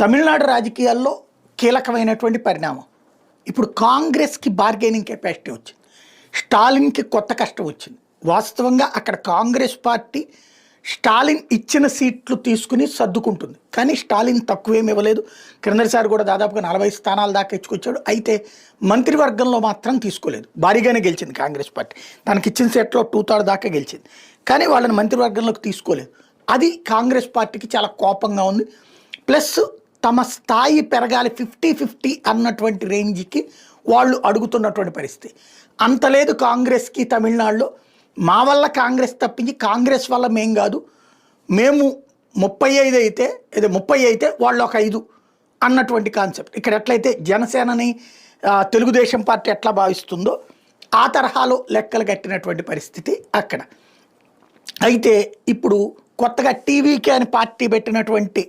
తమిళనాడు రాజకీయాల్లో కీలకమైనటువంటి పరిణామం. ఇప్పుడు కాంగ్రెస్కి బార్గెనింగ్ కెపాసిటీ వచ్చింది. స్టాలిన్కి కొత్త కష్టం వచ్చింది. వాస్తవంగా అక్కడ కాంగ్రెస్ పార్టీ స్టాలిన్ ఇచ్చిన సీట్లు తీసుకుని సర్దుకుంటుంది. కానీ స్టాలిన్ తక్కువేమి ఇవ్వలేదు. క్రిందటిసారి కూడా దాదాపుగా నలభై స్థానాల దాకా ఇచ్చుకొచ్చాడు. అయితే మంత్రివర్గంలో మాత్రం తీసుకోలేదు. భారీగానే గెలిచింది కాంగ్రెస్ పార్టీ. తనకి ఇచ్చిన సీట్లో టూ థర్డ్ దాకా గెలిచింది. కానీ వాళ్ళని మంత్రివర్గంలోకి తీసుకోలేదు. అది కాంగ్రెస్ పార్టీకి చాలా కోపంగా ఉంది. ప్లస్ తమ స్థాయి పెరగాలి ఫిఫ్టీ ఫిఫ్టీ అన్నటువంటి రేంజ్కి వాళ్ళు అడుగుతున్నటువంటి పరిస్థితి. అంత లేదు కాంగ్రెస్కి తమిళనాడులో. మా వల్ల కాంగ్రెస్ తప్పించి కాంగ్రెస్ వల్ల మేం కాదు. మేము ముప్పై ఐదు అయితే ఇది ముప్పై అయితే వాళ్ళు ఒక ఐదు అన్నటువంటి కాన్సెప్ట్. ఇక్కడ ఎట్లయితే జనసేనని తెలుగుదేశం పార్టీ ఎట్లా భావిస్తుందో ఆ తరహాలో లెక్కలు కట్టినటువంటి పరిస్థితి అక్కడ. అయితే ఇప్పుడు కొత్తగా టీవీకే అని పార్టీ పెట్టినటువంటి